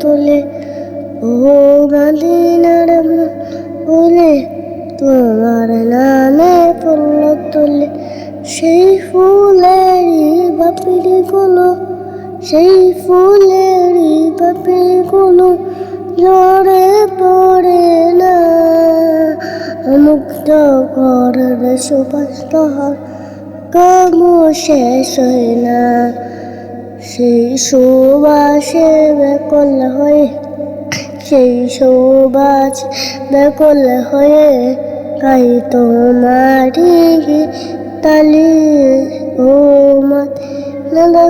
তুলে, ও মদিনার বলে তোমার নামে ফুল তুলে। সেই ফুলেরই বাপিরগুলো, সেই ফুলেরই বাপিরগুলো জড়ে পড়ে না। মুক্ত ঘরের সুবাস তাহার কামু শেষ হয় না। সেই সুবাসে বেকল হয়ে সেই সুবাস বেকল হয়ে গাই তোমারি তালি ও মাত নালা